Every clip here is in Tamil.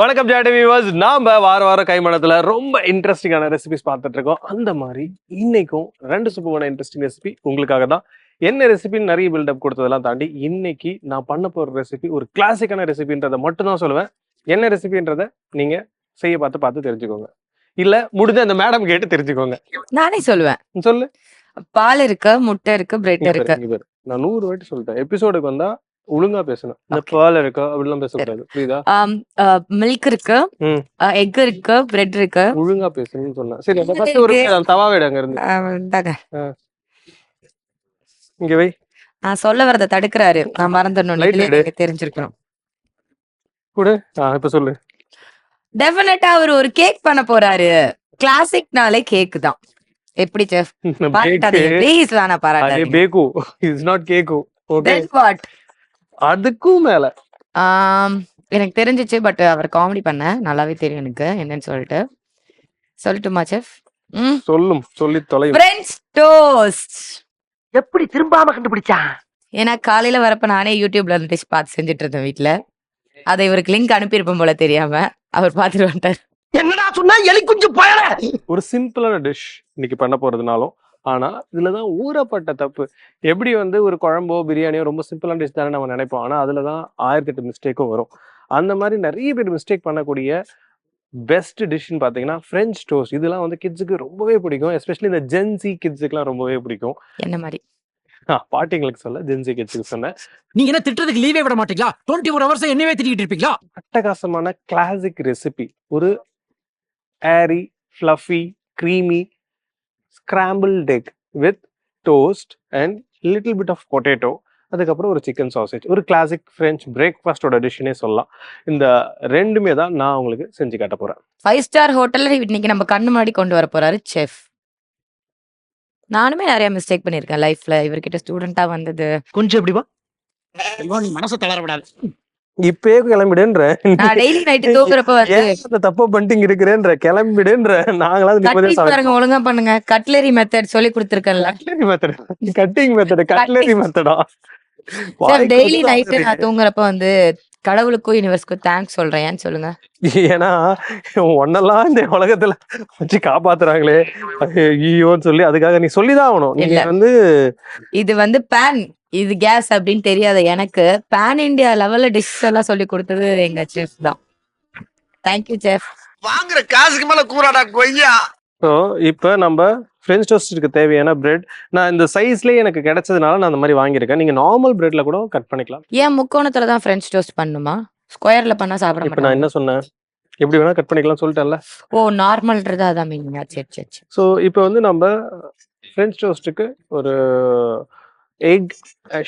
வணக்கம் ஜாடி வியூவர்ஸ் நாம வார வாரம் கைமணத்துல ரொம்ப இன்ட்ரெஸ்டிங்கான ரெசிபிஸ் பார்த்துட்டு இருக்கோம். அந்த மாதிரி இன்னைக்கும் ரெண்டு சூப்பரான இன்ட்ரெஸ்டிங் ரெசிபி உங்களுக்காக தான். என்ன ரெசிபின்னு நிறைய பில்டப் கொடுத்ததெல்லாம் தாண்டி இன்னைக்கு நான் பண்ண போற ரெசிபி ஒரு கிளாசிக்கான ரெசிபின்றதை மட்டும் தான் சொல்லுவேன். என்ன ரெசிபின்றத நீங்க செய்ய பார்த்து பார்த்து தெரிஞ்சுக்கோங்க. இல்ல முடிஞ்ச அந்த மேடம் கேட்டு தெரிஞ்சுக்கோங்க. நானே சொல்லுவேன். சொல்லு. பால் இருக்கு முட்டை இருக்கு பிரெட் இருக்கு. நான் நூறு வாட்டி சொல்லிட்டேன். எபிசோடுக்கு வந்தா ஒழுங்கா பேசணும். இந்த பால் இருக்கா? அப்படிலாம் பேசக்கூடாது. புரியுதா? மில்க் இருக்கு. ம். எக் இருக்கு பிரெட் இருக்கு. ஒழுங்கா பேசணும்னு சொன்னேன் சரி first ஒரு இருக்கு. நிமிஷம் தவா விடு அங்க இருந்து. இங்க வை. நான் சொல்ல வரத தடுக்கிறாரு. நான் மறந்துடணும். தெரிஞ்சிருக்கணும். கொடு. இப்ப சொல்லு. டெஃபினட்டா அவர் ஒரு கேக் பண்ண போறாரு. கிளாசிக்னாலே கேக் தான். எப்படி செஃப் பாராட்டாதீங்க ப்ளீஸ் வேணா பாராட்டாதீங்க. Bag is not cake okay what? அதுக்கும் மேல. எனக்கு தெரிஞ்சிச்சு பட் அவர் காமெடி பண்ண நல்லாவே தெரியும் எனக்கு என்னன்னு சொல்லிட்டு. சொல்லட்டுமா செஃப்? ம். சொல்லும் சொல்லி தொலையும். பிரெஞ்ச் டோஸ்ட் எப்படி திரும்பாம கண்டுபிடிச்சான்? ஏன்னா காலையில வரப்ப நானே யூடியூப்ல டிஷ் பார்த்து செஞ்சுட்டு இருந்தேன் வீட்ல. அதை இவருக்கு லிங்க் அனுப்பியிருப்போம் போல தெரியாம அவர் பார்த்துட்டு வந்துட்டார். என்னடா சொன்னா எலி குஞ்சு பயல? ஒரு சிம்பிளான டிஷ் இன்னைக்கு பண்ண போறதுனாலும் ஆனா இதுலதான் ஊறப்பட்ட தப்பு. எப்படி வந்து ஒரு குழம்போ பிரியாணியோ ரொம்ப சிம்பிளான டிஷ் தானே நம்ம நினைப்போம். ஆனா அதுலதான் ஆயிரத்தி எட்டு மிஸ்டேக்கும் வரும். அந்த மாதிரி நிறைய பேர் மிஸ்டேக் பண்ணக்கூடிய பெஸ்ட் டிஷ்னு பார்த்தீங்கன்னா ஃப்ரெஞ்ச் டோஸ்ட் இதெல்லாம் வந்து கிட்ஸுக்கு ரொம்பவே பிடிக்கும். எஸ்பெஷலி இந்த ஜென்சி கிட்ஸுக்குலாம் ரொம்பவே பிடிக்கும். என்ன மாதிரி? பாட்டிங்களுக்கு சொல்ல ஜென்சி கிட்ஸுக்கு சொன்னேன். நீங்க என்ன திட்டத்துக்கு லீவே விட மாட்டீங்களா? டுவெண்ட்டி ஃபோர் ஹவர்ஸ் என்னவே திட்டிட்டு இருப்பீங்களா? அட்டகாசமான கிளாசிக் ரெசிபி ஒரு airy fluffy creamy scrambled egg with toast and little bit of potato அதுக்கப்புறம் ஒரு சிக்கன் சாசேஜ் ஒரு கிளாசிக் ஃப்ரெஞ்ச் பிரேக்ஃபாஸ்டோட டிஷ்ஷனே சொல்லலாம். இந்த ரெண்டுமே தான் நான் உங்களுக்கு செஞ்சு காட்ட போறேன். ஃபைவ் ஸ்டார் ஹோட்டல்ல இன்னைக்கு நம்ம கண்ணு முன்னாடி கொண்டு வர போறாரு செஃப் நானுமே நிறைய மிஸ்டேக் பண்ணியிருக்கேன் லைஃப்ல இவர்கிட்ட ஸ்டூடெண்டா வந்தது. கொஞ்சம் எப்படி வா செல்வா நீ மனசை தளர விடாது. இப்பயே கிளம்பிடுன்ற. தப்பு பண்ணிட்டு இருக்கிறேன்ற? கிளம்பிடுன்ற. நாங்களாவது ஒழுங்கா பண்ணுங்க. கட்லரி மெத்தட் சொல்லி கொடுத்துருக்கேன்ல. Cutlery method cutting method cutlery மெத்தடா daily night நான் தூங்குறப்ப வந்து கடவுளுக்கும் யூனிவர்ஸ்க்கும் தேங்க்ஸ் சொல்றேன். ஏன்னு சொல்லுங்க? ஏன்னா ஒன்னெல்லாம் இந்த உலகத்துல வச்சு காப்பாத்துறாங்களே. ஐயோன்னு சொல்லி அதுக்காக நீ சொல்லிதான் ஆகணும். நீங்க இல்ல. வந்து இது வந்து பேன் இது கேஸ் அப்படின்னு தெரியாத எனக்கு பேன் இந்தியா லெவல்ல டிஷ் எல்லாம் சொல்லி கொடுத்தது எங்க செஃப் தான். தேங்க்யூ செஃப் வாங்குற காசுக்கு மேல கூறாடா கொய்யா. ஸோ இப்போ நம்ம ஃப்ரெஞ்ச் டோஸ்ட்டுக்கு தேவையான பிரெட் நான் இந்த சைஸ்லயே எனக்கு கிடைச்சதுனால நான் அந்த மாதிரி வாங்கியிருக்கேன். நீங்க நார்மல் பிரெட்ல கூட கட் பண்ணிக்கலாம். ஏன் முக்கோணத்துல தான் ஃப்ரெஞ்ச் டோஸ்ட் பண்ணுமா? ஸ்கொயர்ல பண்ணா சாப்பிட இப்போ நான் என்ன சொன்னேன்? எப்படி வேணா கட் பண்ணிக்கலாம் சொல்லிட்டேன்ல. ஓ நார்மல்ன்றது அதான் மீனிங்கா சரி சரி சரி. ஸோ இப்போ வந்து நம்ம ஃப்ரெஞ்ச் டோஸ்ட்டுக்கு ஒரு எக்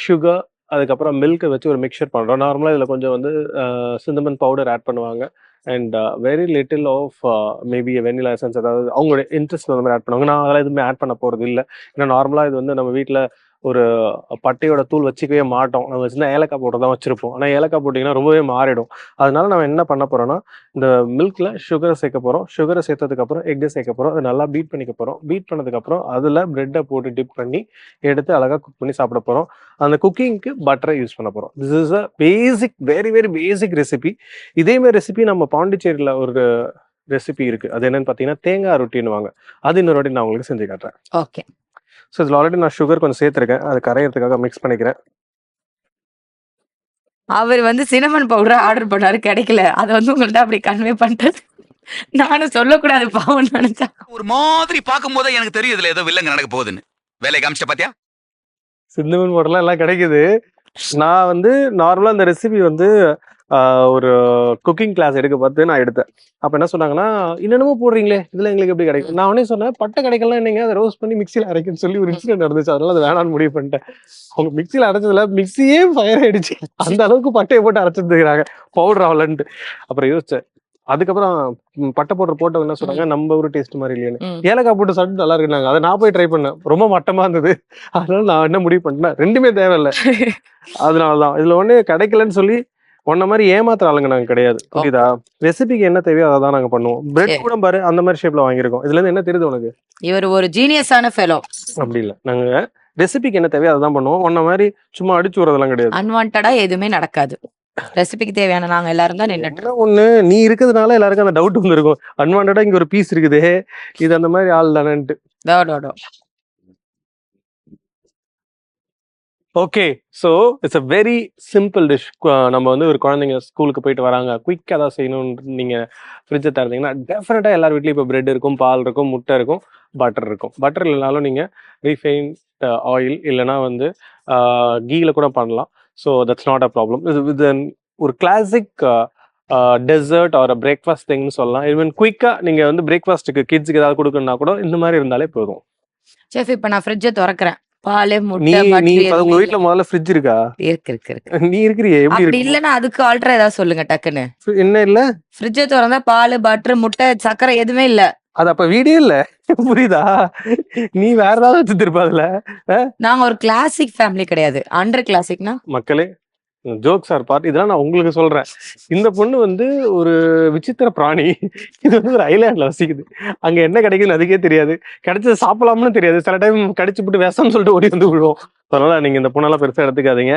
சுகர் அதுக்கப்புறம் மில்க்கை வச்சு ஒரு மிக்சர் பண்ணுறோம் நார்மலாக இதில் கொஞ்சம் வந்து சிந்தமன் பவுடர் ஆட் பண்ணுவாங்க. And very little of maybe vanilla essence அதாவது அவங்களோட இன்ட்ரெஸ்ட் அந்த மாதிரி ஆட் பண்ணுவாங்க. நான் அதெல்லாம் எதுவுமே ஆட் பண்ண போகிறது இல்லை ஏன்னா நார்மலாக இது வந்து நம்ம வீட்டில் ஒரு பட்டையோட தூள் வச்சுக்கவே மாட்டோம். நம்ம சின்ன ஏலக்காய் போட்டு தான் வச்சிருப்போம். ஆனால் ஏலக்காய் போட்டிங்கன்னா ரொம்பவே மாறிடும். அதனால நம்ம என்ன பண்ண போறோம்னா இந்த மில்க்ல சுகரை சேர்க்க போறோம். சுகரை சேர்த்ததுக்கு அப்புறம் எக்கை சேர்க்க போறோம். அதை நல்லா பீட் பண்ணிக்க போறோம். பீட் பண்ணதுக்கு அப்புறம் அதுல பிரெட்டை போட்டு டிப் பண்ணி எடுத்து அழகாக குக் பண்ணி சாப்பிட போறோம். அந்த குக்கிங்க்கு பட்டரை யூஸ் பண்ண போறோம். This is a basic very very basic recipe இதே மாதிரி ரெசிபி நம்ம பாண்டிச்சேரியில் ஒரு ரெசிபி இருக்கு. அது என்னன்னு பாத்தீங்கன்னா தேங்காய் ரொட்டின்னுவாங்க. அது இன்னொரு வாட்டி நான் உங்களுக்கு செஞ்சு காட்டுறேன். ஓகே ஸோ இதில் ஆல்ரெடி நான் சுகர் கொஞ்சம் சேர்த்துருக்கேன். அது கரையிறதுக்காக மிக்ஸ் பண்ணிக்கிறேன். அவர் வந்து சினமன் பவுடர் ஆர்டர் பண்ணாரு கிடைக்கல. அதை வந்து உங்கள்ட்ட அப்படி கன்வே பண்ணிட்டது நானும் சொல்லக்கூடாது பாவம் நினைச்சா ஒரு மாதிரி பார்க்கும் போதே எனக்கு தெரியும் இதுல ஏதோ வில்லங்க நடக்க போகுதுன்னு. வேலையை காமிச்சிட்ட பாத்தியா? சிந்தமன் போடலாம் எல்லாம் கிடைக்குது. நான் வந்து நார்மலாக இந்த ரெசிபி வந்து ஒரு குக்கிங் கிளாஸ் எடுக்க பார்த்து நான் எடுத்தேன். அப்போ என்ன சொன்னாங்கன்னா என்னென்னமோ போடுறீங்களே இதில் எங்களுக்கு எப்படி கிடைக்கும்? நான் உடனே சொன்னேன் பட்டை கிடைக்கலாம் என்னங்க அதை ரோஸ்ட் பண்ணி மிக்சியில் அரைக்குன்னு சொல்லி ஒரு இன்சிடென்ட் நடந்துச்சு. அதனால அது வேணாம்னு முடிவு பண்ணிட்டேன். அவங்க மிக்சியில் அரைச்சதுல மிக்சியே ஃபயர் ஆயிடுச்சு. அந்த அளவுக்கு பட்டையை போட்டு அரைச்சிருந்துக்கிறாங்க. பவுடர் ஆகலன்ட்டு. அப்புறம் யோசிச்சேன். அதுக்கப்புறம் பட்டை பவுடர் போட்டவங்க என்ன சொன்னாங்க நம்ம ஒரு டேஸ்ட் மாதிரி இல்லையான்னு. ம். ஏலக்காய் போட்டு சாப்பிட்டு நல்லா இருக்குனாங்க அதை நான் போய் ட்ரை பண்ணேன். ரொம்ப மட்டமா இருந்தது. அதனால நான் என்ன முடிவு பண்ணிட்டேன்? ரெண்டுமே தேவையில்ல. அதனாலதான். இதுல ஒண்ணு கிடைக்கலன்னு சொல்லி உன்ன மாதிரி ஏமாத்துற ஆளுங்க நாங்க கிடையாது. புரியுதா? ரெசிபிக்கு என்ன தேவையோ அதை தான் நாங்க பண்ணுவோம். பிரெட். கூட பாரு அந்த மாதிரி ஷேப்ல வாங்கியிருக்கோம். இதுல இருந்து என்ன தெரியுது உனக்கு? இவர் ஒரு ஜீனியஸான ஃபெலோ அப்படி இல்ல. நாங்க ரெசிபிக்கு என்ன தேவையோ அதை தான் பண்ணுவோம். உன்ன மாதிரி சும்மா அடிச்சு விடுறதெல்லாம் கிடையாது. அன்வான்டா எதுவுமே நடக்காது. ரெசிபிக்கு தேவையான நாங்க எல்லாரும் தான் நின்னுட்டு என்ன ஒண்ணு? நீ இருக்கிறதுனால எல்லாருக்கும் அந்த டவுட் வந்துருக்கும். அன்வான்டா இங்க ஒரு பீஸ் இருக்குது. இது அந்த மாதிரி ஆள் தானேன்ட்டு டோ, டோ, to. Okay so it's a very simple dish நம்ம வந்து ஒரு குழந்தைங்க ஸ்கூலுக்கு போயிட்டு வராங்க. குயிக்காக தான் செய்யணும்னு நீங்கள் ஃப்ரிட்ஜை திறந்தீங்கன்னா டெஃபினட்டாக எல்லார் வீட்லேயும் இப்போ பிரெட் இருக்கும் பால் இருக்கும் முட்டை இருக்கும் பட்டர் இருக்கும். பட்டர் இல்லைனாலும் நீங்கள் ரீஃபைன் ஆயில் இல்லைனா வந்து கீயில் கூட பண்ணலாம். So that's not a problem இது இது ஒரு கிளாசிக் டெசர்ட் ஆர் பிரேக்ஃபாஸ்ட் திங்னு சொல்லலாம். ஈவன் குயிக்காக நீங்கள் வந்து பிரேக்ஃபாஸ்ட்டுக்கு கிட்ஸுக்கு ஏதாவது கொடுக்கணும்னா கூட இந்த மாதிரி இருந்தாலே போதும். செஃப் இப்போ நான் ஃப்ரிட்ஜை திறக்கிறேன். பால் முட்டை நீ உங்க. வீட்ல முதல்ல ஃப்ரிட்ஜ் இருக்கா? இருக்கு இருக்கு இருக்கு. நீ இருக்கிறியே எப்படி அப்படி இல்லைன்னா அதுக்கு ஆல்ட்ரா ஏதாவது சொல்லுங்க டக்குன்னு. என்ன இல்ல? ஃப்ரிட்ஜை திறந்தா பால் பட்டர் முட்டை சக்கரை எதுவுமே இல்ல. அது அப்ப வீடியோ இல்ல. புரியுதா? நீ வேற ஏதாவது வச்சுருப்ப அதுல. நாங்க ஒரு கிளாசிக் ஃபேமிலி கிடையாது. அண்டர் கிளாசிக்னா மக்களே ஜோக்ஸ் ஆர் பார்ட் இதெல்லாம் நான் உங்களுக்கு சொல்றேன். இந்த பொண்ணு வந்து ஒரு விசித்திர பிராணி. இது வந்து ஒரு ஐலாண்ட்ல வசிக்குது. அங்க என்ன கிடைக்குதுன்னு அதுக்கே தெரியாது. கிடைச்சது சாப்பிடலாம்னு தெரியாது. சில டைம் கடிச்சு விட்டு விஷம்னு சொல்லிட்டு ஓடி வந்து விழுவோம். அதனால நீங்க இந்த பொண்ணெல்லாம் பெருசா எடுத்துக்காதீங்க.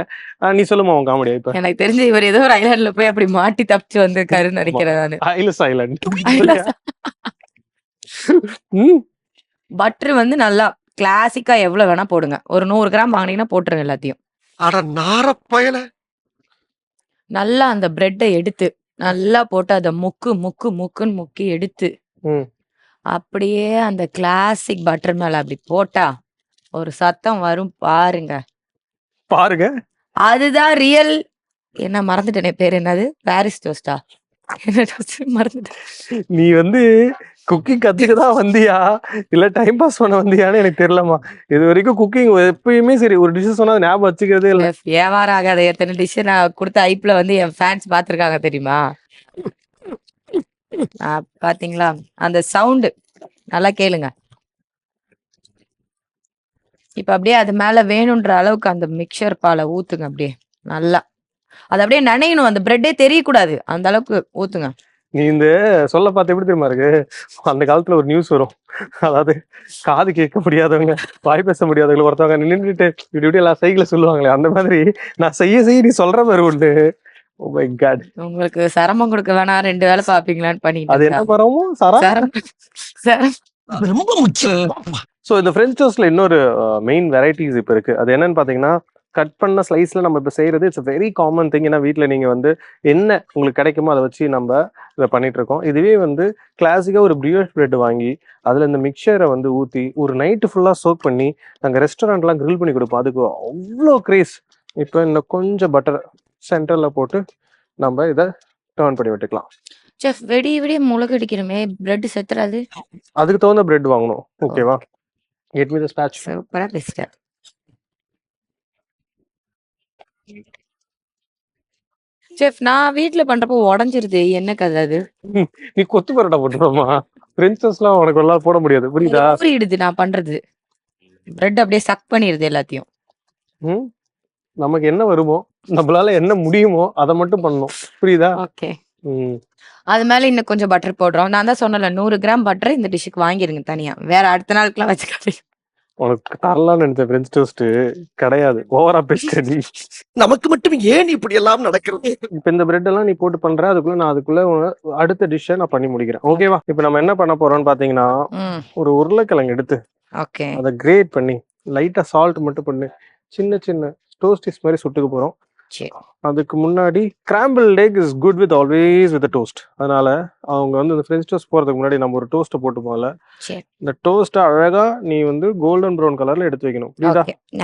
நீ சொல்லுமா உன் காமெடியா இப்ப? எனக்கு தெரிஞ்சு இவர் ஏதோ ஒரு ஐலாண்ட்ல போய் அப்படி மாட்டி தப்பிச்சு வந்திருக்காருன்னு நினைக்கிறேன் நானு. ஐலஸ் ஐலாண்ட் பட்டர் வந்து நல்லா கிளாசிக்கா எவ்வளவு வேணா போடுங்க. ஒரு நூறு கிராம் வாங்கினீங்கன்னா போட்டுருங்க எல்லாத்தையும். அட நார பயல. நல்லா அந்த பிரெட்டை எடுத்து நல்லா போட்டு அதை முக்கு முக்கு முக்குன்னு முக்கி எடுத்து ம். அப்படியே அந்த கிளாசிக் பட்டர் மேல அப்படி போட்டா ஒரு சத்தம் வரும் பாருங்க. பாருங்க. அதுதான் ரியல் என்ன மறந்துட்டேனே பேர் என்னது? பாரிஸ் டோஸ்டா என்ன toast? மறந்துட்டேன். நீ வந்து குக்கிங் கத்துக்க தான் வந்தியா? இல்ல டைம் பாஸ் பண்ண வந்தியான்னு எனக்கு தெரியலமா இது வரைக்கும் குக்கிங் எப்பயுமே சரி ஒரு டிஷ் சொன்னா ஞாபகம் வச்சுக்கிறதே இல்ல. Chef, வியாபாரம் ஆகாத எத்தனை டிஷ் நான் கொடுத்த ஐப்ல வந்து என் ஃபேன்ஸ் பாத்திருக்காங்க தெரியுமா? ஆ, பாத்தீங்களா? அந்த சவுண்டு நல்லா கேளுங்க. இப்ப அப்படியே அது மேல வேணும்ன்ற அளவுக்கு அந்த மிக்சர் பாலை ஊத்துங்க அப்படியே. நல்லா. அது அப்படியே நனையணும். அந்த பிரெட்டே தெரியக்கூடாது. அந்த அளவுக்கு ஊத்துங்க. நீ இந்த சொல்ல பார்த்து எப்படி தெரியுமா இருக்கு? அந்த காலத்துல ஒரு நியூஸ் வரும். அதாவது காது கேட்க முடியாதவங்க வாய் பேச முடியாதவங்க ஒருத்தவங்க நின்றுட்டு இப்படி இப்படி எல்லாம் சைக்கிள சொல்லுவாங்களே அந்த மாதிரி நான் செய்ய செய்ய நீ சொல்ற மாதிரி உண்டு. ஓ மை காட் உங்களுக்கு சிரமம் கொடுக்க வேணாம் ரெண்டு வேலை பாப்பீங்களான்னு பண்ணிட்டு அது என்ன இருக்கா. பரவும் சரா? சிரமம் சிரமம் அது ரொம்ப முக்கியம் ஸோ இந்த ஃப்ரெஞ்ச் டோஸ்ட்ல இன்னொரு மெயின் வெரைட்டிஸ் இப்போ இருக்கு. அது என்னன்னு பார்த்தீங்கன்னா கட் பண்ண ஸ்லைஸ்ல நம்ம இப்போ செய்யறது இட்ஸ் வெரி காமன் திங் ஏன்னா வீட்டில் நீங்கள் வந்து என்ன உங்களுக்கு கிடைக்குமோ அதை வச்சு நம்ம இதை பண்ணிட்டு இருக்கோம். இதுவே வந்து கிளாசிக்காக ஒரு பிரியோஷ் பிரெட் வாங்கி அதில் இந்த மிக்சரை வந்து ஊற்றி ஒரு நைட்டு ஃபுல்லாக சோக் பண்ணி நாங்கள் ரெஸ்டாரண்ட்லாம் grill பண்ணி கொடுப்போம். அதுக்கு அவ்வளோ கிரேஸ் இப்போ இன்னும் கொஞ்சம் பட்டர் சென்டரில் போட்டு நம்ம இதை டர்ன் பண்ணி விட்டுக்கலாம். செஃப் வெடிய வெடிய முளகு அடிக்கிறோமே பிரெட் செத்துறாது. அதுக்கு தகுந்த பிரெட் வாங்கணும். ஓகேவா கெட் மீ த ஸ்பேட்ச் சூப்பரா பேசிட்டேன் செஃப் நான் வீட்ல பண்றப்போ உடஞ்சிருது என்ன கதை அது? நீ கொத்து பரோட்டா போட்டுருமா பிரின்சஸ்லாம் உனக்கு எல்லாம் போட முடியாது. புரியுதா? ஊறிடுது நான் பண்றது. பிரெட் அப்படியே சக் பண்ணிடுது எல்லாத்தையும். ம்? நமக்கு என்ன வருமோ நம்மளால என்ன முடியுமோ அதை மட்டும் பண்ணணும். புரியுதா? ஓகே. ம். அது மேல இன்னும் கொஞ்சம் பட்டர் போடுறோம். நான் தான் சொன்னல நூறு கிராம் பட்டர் இந்த டிஷ்ஷுக்கு வாங்கிருங்க தனியா. வேற அடுத்த நாளுக்குலாம் வச்சுக்காதீங்க. உனக்கு தரலாம்னு நினைச்ச பிரெஞ்ச் டோஸ்ட் கிடையாது. ஓவரா பேசிட்ட நீ. நமக்கு மட்டும் ஏன் இப்படி எல்லாம் நடக்கிறது? இப்ப இந்த பிரெட் எல்லாம் நீ போட்டு பண்ற அதுக்குள்ள நான் அதுக்குள்ள அடுத்த டிஷ்ஷை நான் பண்ணி முடிக்கிறேன். ஓகேவா இப்ப நம்ம என்ன பண்ண போறோம்னு பாத்தீங்கன்னா ஒரு உருளைக்கிழங்கு எடுத்து ஓகே அதை கிரேட் பண்ணி லைட்டா சால்ட் மட்டும் பண்ணி சின்ன சின்ன டோஸ்டிஸ் மாதிரி சுட்டுக்க போறோம். அதுக்கு முன்னாடி scramble egg is good with always with toast அதனால அவங்க வந்து இந்த ஃப்ரெஞ்ச் டோஸ்ட் போறதுக்கு முன்னாடி நம்ம ஒரு டோஸ்ட்டை போட்டு போகல சரி. இந்த டோஸ்ட்டை அழகா நீ வந்து கோல்டன் ப்ரௌன் கலர்ல எடுத்து வைக்கணும். புரியுதா?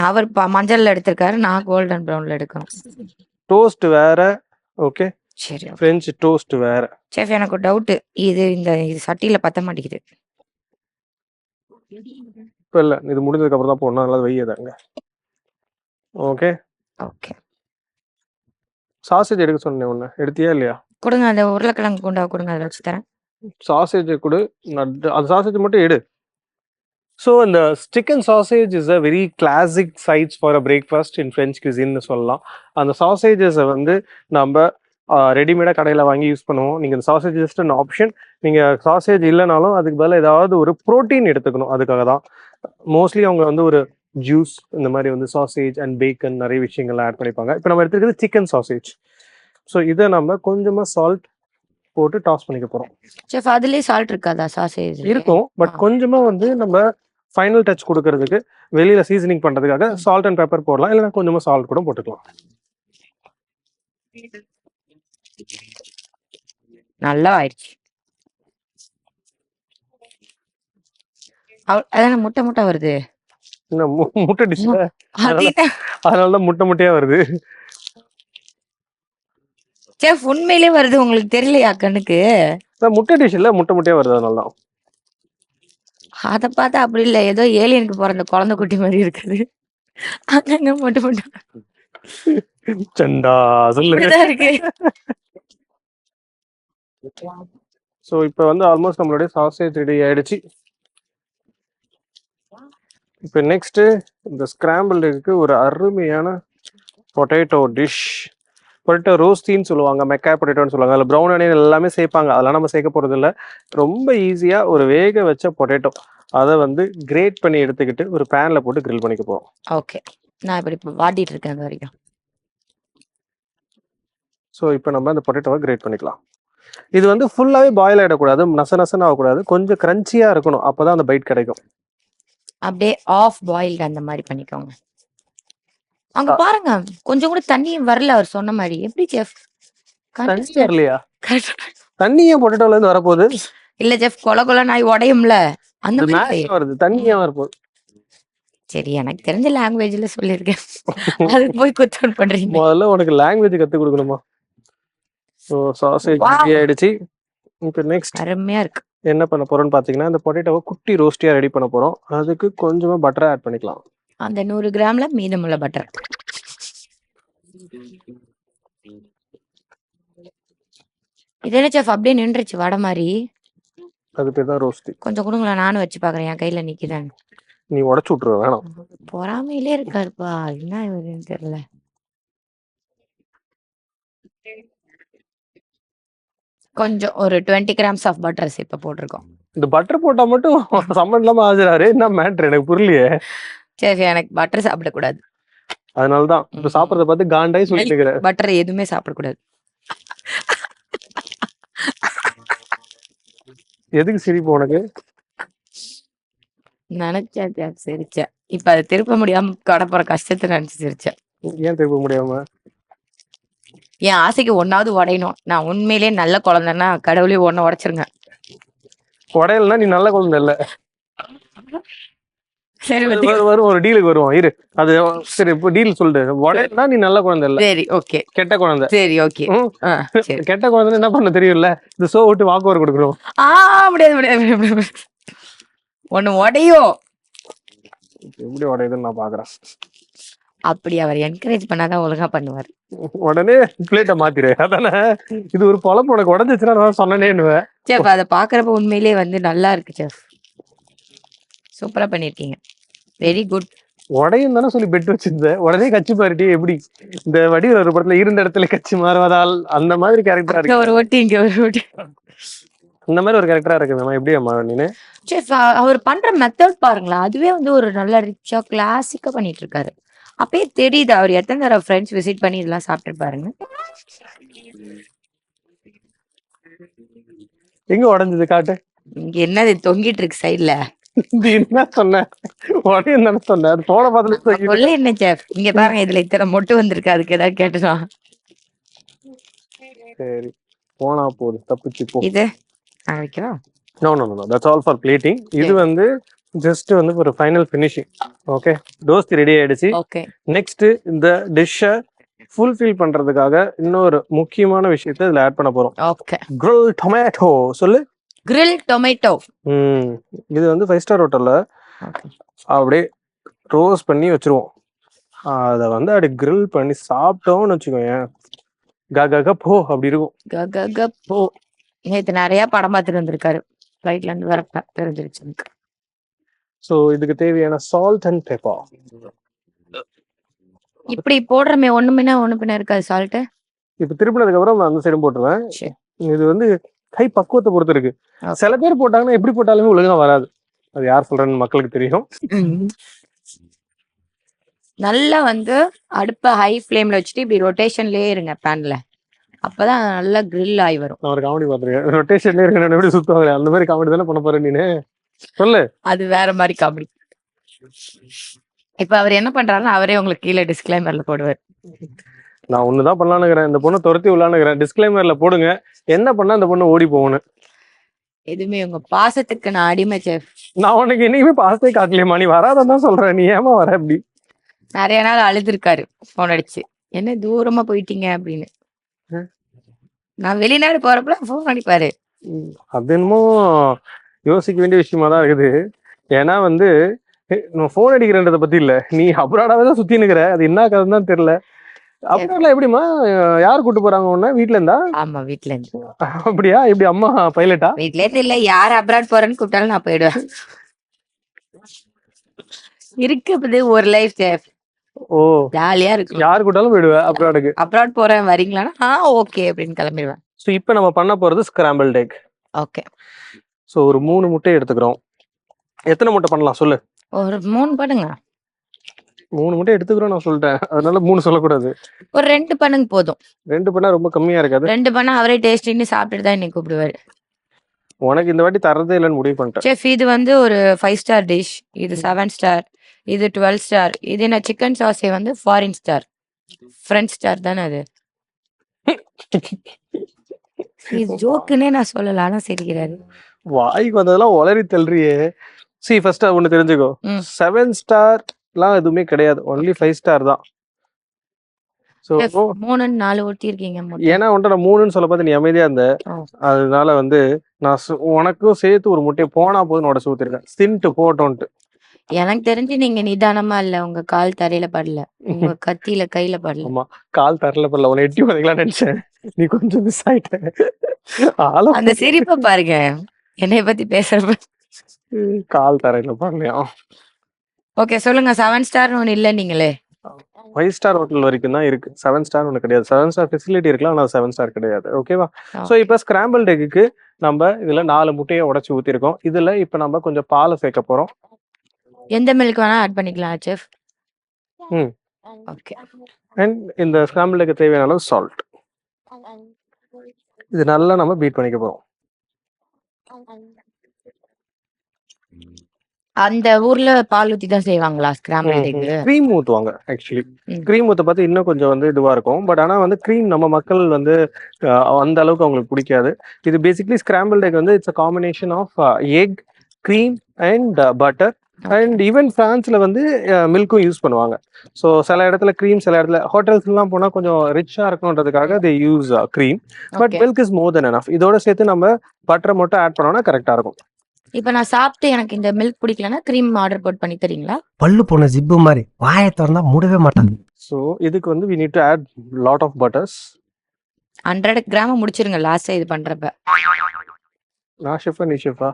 அவர் மஞ்சள்ல எடுத்திருக்காரு நான் கோல்டன் ப்ரௌன்ல எடுக்கணும். டோஸ்ட் வேற ஓகே சரி ஃப்ரெஞ்ச் டோஸ்ட் வேற. செஃப் எனக்கு டவுட் இது இந்த இது சட்டியில பத்த மாட்டேங்குது. இப்ப இல்ல இது முடிஞ்சதுக்கு அப்புறம் தான் போடணும் நல்லா வையதாங்க ஓகே ஓகே சாசேஜ் எடுக்க சொன்னேன் ஒண்ணு எடுத்தியா இல்லையா? கொடுங்க அந்த உருளைக்கிழங்கு குண்டா கொடுங்க அதில் வச்சு தரேன். சாசேஜ் கொடு. நட்டு அந்த சாசேஜ் மட்டும் எடு. ஸோ அந்த chicken sausage is a very classic sides for a breakfast in French cuisine சொல்லலாம். அந்த சாசேஜஸை வந்து நம்ம ரெடிமேடாக கடையில் வாங்கி யூஸ் பண்ணுவோம். நீங்கள் இந்த சாசேஜ் ஜஸ்ட் an ஆப்ஷன் நீங்கள் சாசேஜ் இல்லைனாலும் அதுக்கு பதிலா ஏதாவது ஒரு ப்ரோட்டீன் எடுத்துக்கணும். அதுக்காக தான் மோஸ்ட்லி அவங்க வந்து ஒரு ஜூஸ் இந்த மாதிரி வந்து சாசேஜ் அண்ட் பேக்கன் நிறைய விஷயங்கள்லாம் ஆட் பண்ணிப்பாங்க. இப்போ நம்ம எடுத்துக்கிறது சிக்கன் சாசேஜ் ஸோ இதை நம்ம கொஞ்சமாக சால்ட் போட்டு டாஸ் பண்ணிக்க போகிறோம் செஃப் அதுலயே சால்ட் இருக்காதா சாசேஜ் இருக்கும் பட் ஆ. கொஞ்சமா வந்து நம்ம ஃபைனல் டச் கொடுக்கறதுக்கு வெளியில சீசனிங் பண்றதுக்காக சால்ட் அண்ட் பெப்பர் போடலாம் இல்லைன்னா கொஞ்சமா சால்ட் கூட போட்டுக்கலாம். நல்லா ஆயிடுச்சு. அதான முட்டை முட்டை வருது? மு- முட்டை டிஷ் அதுதான் அதனால தான் முட்டை முட்டையா வருது. செஃப் உண்மையிலே வருது உங்களுக்கு தெரியலையா கண்ணுக்கு? முட்டை டிஷ் இல்ல முட்டை முட்டையா வருது அதனால தான் அத பார்த்தா அப்படி இல்ல ஏதோ ஏலியனுக்கு பிறந்த குழந்தை குட்டி மாதிரி இருக்குது. அங்கங்க மட்டும் மட்டும் சண்டா சொல்லுங்க. இருக்கு. ஸோ இப்போ வந்து ஆல்மோஸ்ட் நம்மளுடைய சாசேஜ் ரெடி ஆயிடுச்சு. இப்போ நெக்ஸ்ட் இந்த ஸ்கிராம்பிள் எக்கு ஒரு அருமையான பொட்டேட்டோ டிஷ் பொட்டேட்டோ ரோஸ்டின்னு சொல்லுவாங்க மெக்கா பொட்டேட்டோன்னு சொல்லுவாங்க. அதில் ப்ரௌன் அனியன் எல்லாமே சேர்ப்பாங்க. அதெல்லாம் நம்ம சேர்க்க போகிறது இல்லை. ரொம்ப ஈஸியாக ஒரு வேக வச்ச பொட்டேட்டோ அதை வந்து கிரேட் பண்ணி எடுத்துக்கிட்டு ஒரு பேனில் போட்டு grill பண்ணிக்க போகிறோம் ஓகே நான் இப்படி இப்ப வாட்டிட்டு இருக்கேன் அது வரைக்கும். ஸோ இப்போ நம்ம அந்த பொட்டேட்டோவை கிரேட் பண்ணிக்கலாம். இது வந்து ஃபுல்லாகவே பாயில் ஆகிடக்கூடாது நச நசன்னு ஆகக்கூடாது. கொஞ்சம் க்ரன்ச்சியாக இருக்கணும். அப்போ தான் அந்த பைட் கிடைக்கும். அப்படியே ஆஃப் பாயில்டு அந்த மாதிரி பண்ணிக்கோங்க. அங்க பாருங்க கொஞ்சம் கூட தண்ணி வரல அவர் சொன்ன மாதிரி. எப்படி செஃப் தண்ணி வரலையா? தண்ணி ஏன் பொட்டேட்டோல இருந்து வரப்போகுது? இல்ல செஃப் கொல கொல நாய் உடையும்ல. அந்த மாதிரி வருது தண்ணி ஏன் வரப்போகுது? சரி எனக்கு தெரிஞ்ச லாங்குவேஜ்ல சொல்லியிருக்கேன் அதுக்கு போய் குத்தம் பண்றீங்க. முதல்ல உனக்கு லாங்குவேஜ் கத்து கொடுக்கணுமா? ஸோ சாசேஜ் ஆயிடுச்சு. இப்போ நெக்ஸ்ட் அருமையா இருக்கு. என்ன பண்ண போறோம்னு பார்த்தீங்கன்னா இந்த பொட்டேட்டோவை குட்டி ரோஸ்டியா ரெடி பண்ண போறோம். அதுக்கு கொஞ்சமா பட்டரை ஆட் பண்ணிக்கலாம். அந்த நூறு கிராம்ல மீதமுள்ள பட்டர் இது என்ன செஃப் அப்படியே நின்றுச்சு வடை மாதிரி. அது பேர் தான் ரோஸ்டி கொஞ்சம் கொடுங்களேன் நானும் வச்சு பாக்குறேன் என் கையில நிக்குதான்னு. நீ உடச்சு விட்டுருவ வேணாம். பொறாமையிலே இருக்காருப்பா என்ன இவருன்னு தெரியல. கொஞ்சம் ஒரு டுவெண்ட்டி கிராம்ஸ் ஆஃப் பட்டர்ஸ் இப்ப போட்டிருக்கோம். இந்த பட்டர் போட்டா மட்டும் சம்மன் இல்லாம ஆஜராரு என்ன மேட்ரு எனக்கு புரியலையே. சரி எனக்கு பட்டர் சாப்பிடக்கூடாது. அதனால தான் இப்போ சாப்பிட்றத பார்த்து காண்டாய் சொல்லிட்டு இருக்கிற பட்டர் எதுவுமே சாப்பிடக்கூடாது. எதுக்கு சிரிப்பு உனக்கு? நினைச்சேன் சிரிச்சேன். இப்ப அதை திருப்ப முடியாம கடப்புற கஷ்டத்தை நினைச்சு சிரிச்சேன். ஏன் திருப்ப முடியாம? என் ஆசைக்கு ஒன்னாவது உடையணும். நான் உண்மையிலேயே நல்ல குழந்தைன்னா கடவுளே ஒன்ன உடைச்சிருங்க. உடையல்னா நீ நல்ல குழந்தை இல்ல. சரி வரும், ஒரு டீலுக்கு வருவோம். இரு. அது சரி இப்போ டீல் சொல்லிட்டு உடையல்னா நீ நல்ல குழந்தை இல்ல. சரி ஓகே. கெட்ட குழந்தை. சரி ஓகே. கெட்ட குழந்தை என்ன பண்ண தெரியும்ல? இந்த சோ விட்டு வாக்கு ஓவர் கொடுக்கணும். ஆ முடியாது ஒண்ணு உடையும் எப்படி உடையுதுன்னு நான் பாக்குறேன். அப்படி அவர் என்கரேஜ் பண்ணாதான் ஒழுங்கா பண்ணுவார். உடனே பிளேட்டை மாத்திரு. அதானே? இது ஒரு பொழப்பு உனக்கு உடஞ்சிச்சுன்னா நான் சொன்னேன்னுவேன் செஃப் அதை பாக்குறப்ப உண்மையிலேயே வந்து நல்லா இருக்கு செஃப் சூப்பரா பண்ணிருக்கீங்க. வெரி குட் உடையும் தானே சொல்லி பெட் வச்சிருந்த. உடனே கட்சி மாறிட்டே எப்படி? இந்த வடிவில் ஒரு படத்துல இருந்த இடத்துல கட்சி மாறுவதால் அந்த மாதிரி கேரக்டரா இருக்கு. ஒரு ஓட்டி இங்க ஒரு ஓட்டி. இந்த மாதிரி ஒரு கேரக்டரா இருக்கு மேம் எப்படி அம்மா நீனு? செஃப் அவர் பண்ற மெத்தட் பாருங்களேன். அதுவே வந்து ஒரு நல்ல ரிச்சா கிளாசிக்கா பண்ணிட்டு இருக்காரு. அப்பயே தெரியுது அவர் எத்தனை தடவை ஃப்ரெண்ட்ஸ் விசிட் பண்ணி இதெல்லாம் சாப்பிட்டு பாருங்க எங்க உடைஞ்சது காட்டு? இங்க என்னது தொங்கிட்டு இருக்கு சைடுல இது என்ன சொன்ன? தானே சொன்ன. போன சொல்ல என்ன செஃப் இங்க பாருங்க இதுல இத்தனை மொட்டு வந்திருக்கு அதுக்கு ஏதாவது கேட்டுதான் சரி. போனா போகுது தப்பிச்சு போ. இது no no no that's all for plating இது வந்து ஜஸ்ட் வந்து ஒரு ஃபைனல் ஃபினிஷிங் ஓகே தோஸ்தி ரெடி ஆயிடுச்சு. ஓகே நெக்ஸ்ட் இந்த டிஷ்ஷை ஃபுல்ஃபில் பண்றதுக்காக இன்னொரு முக்கியமான விஷயத்தை இதுல ஆட் பண்ண போறோம். ஓகே grill டொமேட்டோ சொல்லு. கிரில் டொமேட்டோ ம். இது வந்து ஃபைவ் ஸ்டார் ஹோட்டல்ல அப்படியே ரோஸ் பண்ணி வச்சிருவோம். அதை வந்து அப்படி grill பண்ணி சாப்பிட்டோம்னு வச்சுக்கோங்க க க க போ அப்படி இருக்கும். கக போ. நேத்து நிறைய படம் பார்த்துட்டு வந்திருக்காரு. ஃபிளைட்ல இருந்து வரப்ப தெரிஞ்சிருச்சு ஸோ இதுக்கு தேவையான சால்ட் அண்ட் பெப்பர் இப்படி போடுறமே ஒண்ணு பின்ன ஒண்ணு பின்ன இருக்காது சால்ட் இப்போ திருப்பினதுக்கு அப்புறம் நான் அந்த சைடும் போட்டுருவேன். இது வந்து கை பக்குவத்தை பொறுத்து இருக்கு. சில பேர் போட்டாங்கன்னா எப்படி போட்டாலுமே ஒழுங்கா வராது. அது யார் சொல்றேன்னு மக்களுக்கு தெரியும். நல்லா வந்து அடுப்பை ஹை ஃப்ளேம்ல வச்சுட்டு இப்படி ரொட்டேஷன்லயே இருங்க பேன்ல அப்பதான் நல்லா grill ஆகி வரும். நான் ஒரு காமெடி பார்த்துருக்கேன். ரொட்டேஷன்ல இருக்க நான் எப்படி சுத்துவாங்க அந்த மாதிரி காமெடி தானே பண்ண போறேன் நீனு? சொல்லு. அது வேற மாதிரி காமெடி. இப்ப அவர் என்ன பண்றாருன்னா அவரே உங்களுக்கு கீழே டிஸ்க்ளைமர்ல போடுவார். நான் ஒண்ணுதான் பண்ணலான்னுக்கிறேன் இந்த பொண்ணை துரத்தி விடலான்னுக்கிறேன் டிஸ்க்ளைமர்ல போடுங்க. என்ன பண்ணா இந்த பொண்ணு ஓடி போகணும் எதுவுமே உங்க பாசத்துக்கு நான் அடிமை செஃப். நான் உனக்கு என்னைக்குமே பாசத்தை காட்டலையம்மா நீ வராதான் தான் சொல்றேன். நீ ஏமா வர அப்படி நிறைய நாள் அழுதுருக்காரு போன் அடிச்சு. என்ன தூரமா போயிட்டீங்க? அப்படின்னு. நான் வெளிநாடு போறப்ப போன் அடிப்பாரு. அது என்னமோ யோசிக்க வேண்டிய விஷயமா தான் இருக்குது. ஏன்னா வந்து நான் ஃபோன் அடிக்கிறன்றத பத்தி இல்ல. நீ அப்ராடாவே தான் சுத்தி நிக்கிற அது என்ன கதை தான் தெரியல. அப்ராட்ல எப்படிமா யார் கூட்டு போறாங்க உன்ன? வீட்ல இருந்தா? ஆமா வீட்ல இருந்து. அப்படியா? இப்படி அம்மா பைலட்டா வீட்ல இருந்து இல்ல யார் அப்ராட் போறேன்னு கூப்பிட்டாலும் நான் போயிடுவேன். இருக்குது ஒரு லைஃப் சேஃப் ஓ. ஜாலியா இருக்கு யார் கூட்டாலும் போயிடுவேன் அப்ராடுக்கு அப்ராட் போறேன் வரீங்களான்னா ஆ ஓகே அப்படின்னு கிளம்பிடுவேன். ஸோ இப்போ நம்ம பண்ண போறது ஸ்கிராம்பிள் டேக் ஓகே ஸோ ஒரு மூணு முட்டை எடுத்துக்கிறோம். எத்தனை முட்டை பண்ணலாம்? சொல்லு. ஒரு மூணு பண்ணுங்க. மூணு முட்டை எடுத்துக்கிறோம் நான் சொல்லிட்டேன். அதனால மூணு சொல்லக்கூடாது. ஒரு ரெண்டு பண்ணுங்க போதும். ரெண்டு பண்ணா ரொம்ப கம்மியா இருக்காது. ரெண்டு பண்ணா அவரே டேஸ்டின்னு சாப்பிட்டுட்டு தான் என்னை கூப்பிடுவாரு. உனக்கு இந்த வாட்டி தரதே இல்லைன்னு முடிவு பண்ணிட்டேன். செஃப் இது வந்து ஒரு ஃபைவ் ஸ்டார் டிஷ் இது செவன் ஸ்டார் இது டுவெல் ஸ்டார் இது என்ன சிக்கன் சாஸே வந்து ஃபாரின் ஸ்டார் ஃப்ரெண்ட் ஸ்டார் தானே அது? இது ஜோக்குன்னே நான் சொல்லல ஆனா சிரிக்கிறாரு. வாய்க்கு வந்ததெல்லாம் உளறி தள்ளுறியே. சி ஃபர்ஸ்ட் ஒன்று தெரிஞ்சுக்கோ. செவன் ஸ்டார்லாம் எதுவுமே கிடையாது. ஒன்லி ஃபைவ் ஸ்டார் தான். மூணு நாலு ஊத்தி இருக்கீங்க. ஏன்னா உன்ட்ட நான் மூணுன்னு சொல்ல பார்த்து நீ அமைதியா இருந்த. அதனால வந்து நான் உனக்கும் சேர்த்து ஒரு முட்டையை போனா போதும் உடச்சு ஊத்திருக்கேன் தின்ட்டு போட்டோன்ட்டு. எனக்கு தெரிஞ்சு நீங்க நிதானமா இல்ல. உங்க கால் தரையில படல. உங்க கத்தியில கையில படல. ஆமா. கால் தரல பரல உன்னை எட்டி உதைக்கலாம் நினைச்சேன். நீ கொஞ்சம் மிஸ் ஆயிட்ட. அந்த சிரிப்பை பாருங்க. என்னைய பத்தி பேசுறப்ப. கால் தரையில பண்ணலையா ஓகே சொல்லுங்க. செவன் ஸ்டார் ஒண்ணு இல்ல நீங்களே ஃபைவ் ஸ்டார் ஹோட்டல் வரைக்கும் தான் இருக்கு. செவன் ஸ்டார் ஒன்று கிடையாது. செவன் ஸ்டார் ஃபெசிலிட்டி இருக்கலாம் ஆனால் செவன் ஸ்டார் கிடையாது. ஓகேவா. ஸோ இப்போ ஸ்கிராம்பிள் டெக்குக்கு நம்ம இதுல நாலு முட்டையை உடைச்சு ஊத்திருக்கோம். இதுல இப்போ நம்ம கொஞ்சம் பாலை சேர்க்க போறோம். எந்த மில்க் வேணா ஆட் பண்ணிக்கலாம் செஃப் ம். ஓகே அண்ட் இந்த ஸ்கிராம்பிள் டெக்கு தேவையான அளவு சால்ட் இது நல்லா நம்ம பீட் பண்ணிக்க போறோம். அந்த ஊர்ல பால் ஊத்தி தான் செய்வாங்களா? ஸ்கிராம்பிள் டேக்கு க்ரீம் ஊத்துவாங்க ஆக்சுவலி. க்ரீம் ஊத்த பார்த்து இன்னும் கொஞ்சம் வந்து இதுவா இருக்கும். பட் ஆனா வந்து க்ரீம் நம்ம மக்கள் வந்து அந்த அளவுக்கு அவங்களுக்கு பிடிக்காது. இது பேசிக்லி ஸ்கிராம்பிள் டெக் வந்து it's a combination of egg cream and butter and even பிரான்ஸ்ல வந்து மில்க்கும் யூஸ் பண்ணுவாங்க. ஸோ சில இடத்துல க்ரீம் சில இடத்துல ஹோட்டல்ஸ் எல்லாம் போனா கொஞ்சம் ரிச்சா இருக்கணுன்றதுக்காக they use cream but milk is more than enough இதோட சேர்த்து நம்ம பட்டரை மட்டும் ஆட் பண்ணோம்னா கரெக்டா இருக்கும். இப்ப நான் சாப்பிட்டு எனக்கு இந்த மில்க் பிடிக்கலன்னா க்ரீம் ஆர்டர் போட் பண்ணி தரீங்களா? பல்லு போன ஜிப்பு மாதிரி. வாயை திறந்தா மூடவே மாட்டாங்க. ஸோ இதுக்கு வந்து we need to add lot of butters hundred gram முடிச்சிருங்க லாஸ்டா இது பண்றப்ப. நான் ஷெஃபா நீ ஷெஃபா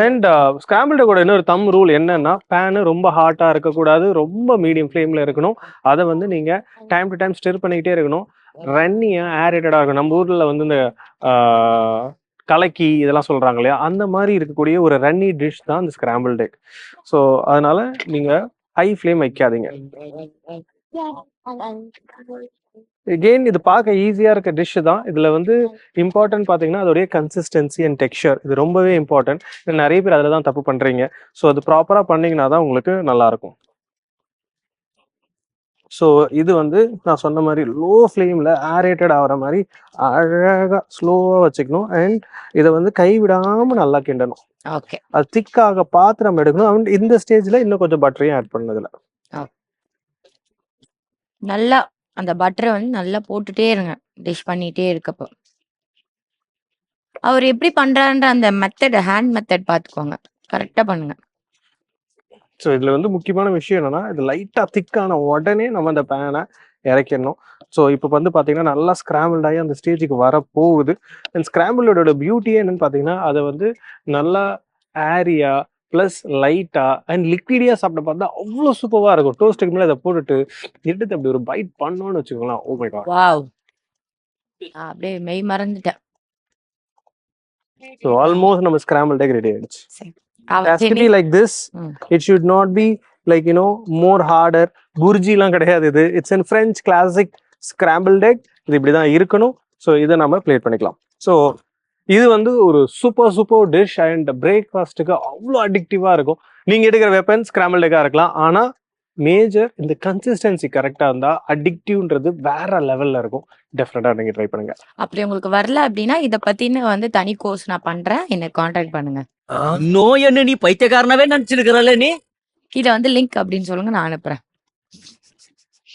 அண்ட் ஸ்கிராம்பிள் கூட இன்னொரு தம் ரூல் என்னன்னா பேனு ரொம்ப ஹாட்டா இருக்கக்கூடாது ரொம்ப மீடியம் ஃப்ளேம்ல இருக்கணும். அதை வந்து நீங்க டைம் டு டைம் ஸ்டிர் பண்ணிக்கிட்டே இருக்கணும். ரன்னியா ஏரேட்டடா இருக்கும் நம்ம ஊர்ல வந்து இந்த ஆஹ், கலக்கி இதெல்லாம் சொல்றாங்க இல்லையா? அந்த மாதிரி இருக்கக்கூடிய ஒரு ரன்னி டிஷ் தான் இந்த ஸ்கிராம்பிள் டெக் ஸோ அதனால நீங்க ஹை ஃப்ளேம் வைக்காதீங்க. எகெயின் இது பார்க்க ஈஸியா இருக்க டிஷ் தான். இதுல வந்து இம்பார்ட்டன்ட் பாத்தீங்கன்னா அதோடைய கன்சிஸ்டன்சி அண்ட் டெக்ஸ்சர் இது ரொம்பவே இம்பார்ட்டன்ட் நிறைய பேர் அதில் தான் தப்பு பண்றீங்க. ஸோ அது ப்ராப்பரா பண்ணீங்கன்னா தான் உங்களுக்கு நல்லா இருக்கும். ஸோ இது வந்து நான் சொன்ன மாதிரி லோ ஃப்ளேமில் ஏரேட்டட் ஆகிற மாதிரி அழகாக ஸ்லோவாக வச்சுக்கணும். அண்ட் இதை வந்து கைவிடாம நல்லா கிண்டணும். ஓகே அது திக்காக பார்த்து நம்ம எடுக்கணும். and இந்த ஸ்டேஜில் இன்னும் கொஞ்சம் பட்டரையும் ஆட் பண்ணதில்ல நல்லா அந்த பட்டரை வந்து நல்லா போட்டுட்டே இருங்க. டிஷ் பண்ணிட்டே இருக்கப்போ. அவர் எப்படி பண்றாருன்ற அந்த மெத்தட் ஹேண்ட் மெத்தட் பாத்துக்கோங்க. கரெக்டா பண்ணுங்க. ஸோ இதில் வந்து முக்கியமான விஷயம் என்னன்னா இது லைட்டாக திக்கான உடனே நம்ம அந்த பேனை இறக்கிடணும். ஸோ இப்போ வந்து பார்த்தீங்கன்னா நல்லா ஸ்கிராம்பிள் ஆகி அந்த ஸ்டேஜுக்கு வர போகுது. அண்ட் ஸ்கிராம்பிளோட பியூட்டியே என்னன்னு பார்த்தீங்கன்னா அதை வந்து நல்லா ஏரியா ப்ளஸ் லைட்டா அண்ட் லிக்விடியா சாப்பிட பார்த்தா அவ்வளோ சூப்பராக இருக்கும். டோஸ்ட்டுக்கு மேலே இதை போட்டுட்டு எடுத்து அப்படி ஒரு பைட் பண்ணோன்னு வச்சுக்கோங்களேன். ஓ மை காட் வாவ் அப்படியே மெய் மறந்துட்டேன். ஸோ ஆல்மோஸ்ட் நம்ம ஸ்கிராம்பிள் டேக் ரெடி ஆயிடுச்சு. it should not be like you know more harder. Burji லாம் கிடையாது இது. It's an French classic scrambled egg. இது இப்படி தான் இருக்கணும். ஸோ இதை நம்ம பிளேட் பண்ணிக்கலாம். ஸோ இது வந்து ஒரு சூப்பர் சூப்பர் டிஷ் அண்ட் பிரேக்ஃபாஸ்ட்டுக்கு அவ்வளோ அடிக்டிவாக இருக்கும். நீங்கள் எடுக்கிற வெப்பன் ஸ்கிராம்பிள் எக்காக இருக்கலாம். ஆனால் மேஜர் இந்த கன்சிஸ்டன்சி கரெக்டாக இருந்தால் அடிக்டிவ்ன்றது வேற லெவலில் இருக்கும். டெஃபினட்டாக நீங்கள் ட்ரை பண்ணுங்க. அப்படி உங்களுக்கு வரல அப்படின்னா இத பத்தின வந்து தனி கோர்ஸ் நான் பண்றேன். என்ன காண்டாக்ட் பண்ணுங்க. நோய் என்ன நீ பைத்தியக்காரனவே நினைச்சிருக்கிறல்ல நீ? இத வந்து லிங்க் அப்படின்னு சொல்லுங்க நான் அனுப்புறேன்.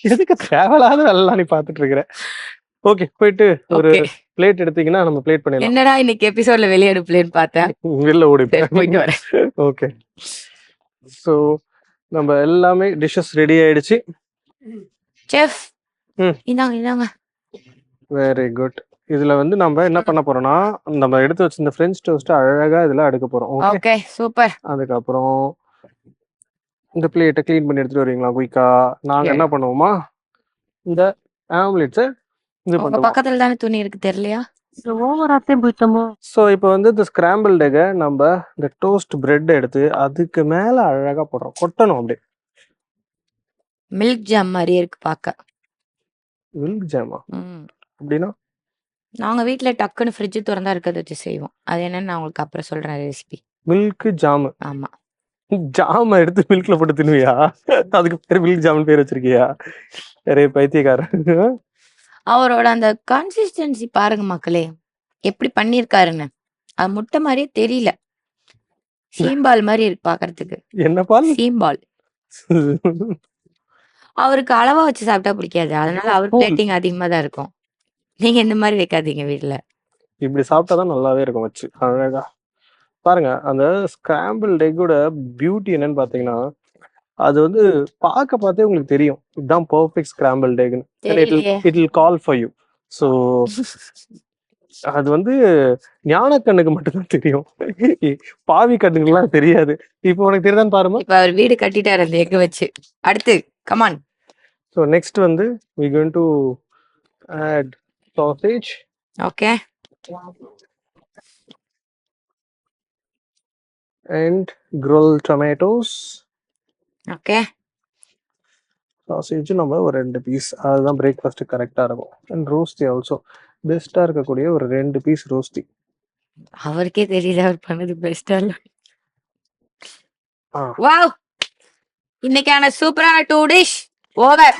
எதுக்கு தேவையில்லாத வேலைலாம் நீ பார்த்துட்டு இருக்கிற? ஓகே போயிட்டு ஒரு பிளேட் எடுத்தீங்கன்னா நம்ம பிளேட் பண்ணிடலாம். என்னடா இன்னைக்கு எபிசோட்ல வெளியெடுப்புலன்னு பார்த்தேன் வெளில ஓடி போயிட்டு வரேன். ஓகே ஸோ நம்ம எல்லாமே டிஷ்ஷஸ் ரெடி ஆயிடுச்சு. செஃப் ம். இந்தாங்க இந்தாங்க. வெரி குட் இதுல வந்து நம்ம என்ன பண்ண போறோம்னா நம்ம எடுத்து வச்சிருந்த ஃப்ரெஞ்ச் டோஸ்ட் அழகா இதுல அடுக்க போறோம். ஓகே ஓகே சூப்பர் அதுக்கப்புறம் இந்த பிளேட்டை க்ளீன் பண்ணி எடுத்துட்டு வரீங்களா குயிக்கா நாங்க என்ன பண்ணுவோமா இந்த ஆம்லெட்ஸை இது உங்க பண்ணுவோம் பக்கத்துல தானே துணி இருக்கு தெரியலையா? ஓவராத்தையும் போயிட்டோமோ? ஸோ இப்போ வந்து இந்த ஸ்கிராம்பிள் எக்கை நம்ம இந்த டோஸ்ட் பிரெட் எடுத்து அதுக்கு மேல அழகா போடுறோம். கொட்டணும் அப்படியே. மில்க் ஜாம் மாதிரியே இருக்கு பார்க்க மில்க் ஜாமா ம். அப்படின்னா? நாங்க வீட்ல டக்குன்னு ஃப்ரிட்ஜ் திறந்தா இருக்கிறத வச்சு செய்வோம். அது என்னன்னு நான் உங்களுக்கு அப்புறம் சொல்றேன் ரெசிபி மில்க் ஜாமு ஆமா. ஜாம எடுத்து மில்க்ல போட்டு தின்னுவியா? அதுக்கு பேர் மில்க் ஜாமுன் பேர் வச்சிருக்கியா? நிறைய பைத்தியக்காரன். அவரோட அந்த கன்சிஸ்டன்சி பாருங்க மக்களே. எப்படி பண்ணிருக்காருன்னு அது முட்டை மாதிரியே தெரியல. சீம்பால் மாதிரி இருக்கு பாக்குறதுக்கு. என்ன பால்? சீம்பால். அவருக்கு அளவா வச்சு சாப்பிட்டா பிடிக்காது. அதனால அவர் பிளேட்டிங் அதிகமா தான் இருக்கும். நீங்க இந்த மாதிரி வைக்காதீங்க வீட்ல. இப்படி சாப்பிட்டாதான் நல்லாவே இருக்கும் வச்சு. அழகா. பாருங்க அந்த ஸ்கிராம்பிள் எக்கோட பியூட்டி என்னன்னு பாத்தீங்கன்னா அது வந்து பார்க்க பார்த்தே உங்களுக்கு தெரியும். இதுதான் பர்ஃபெக்ட் ஸ்கிராம்பிள் தெரியலையே. It will call for you so அது வந்து ஞான கண்ணுக்கு மட்டும்தான் தெரியும். பாவி கண்ணுக்குலாம் தெரியாது. இப்போ உனக்கு தெரியுதான்னு பாருமா. இப்ப அவர் வீடு கட்டிட்டாரு அந்த எக் வச்சு. அடுத்து கமான் ஸோ நெக்ஸ்ட் வந்து we going to add sausage. Okay and grilled tomatoes. Okay. Sausage நம்ம ஒரு ரெண்டு பீஸ் அதுதான் பிரேக்ஃபாஸ்ட் கரெக்டாக இருக்கும். அண்ட் ரோஸ்டி ஆல்சோ பெஸ்ட்டாக இருக்கக்கூடிய ஒரு ரெண்டு பீஸ் ரோஸ்டி அவருக்கே தெரியுது அவர் பண்ணது பெஸ்டா இல்ல. வாவ் இன்னைக்கான சூப்பரான டூ டிஷ் ஓவர்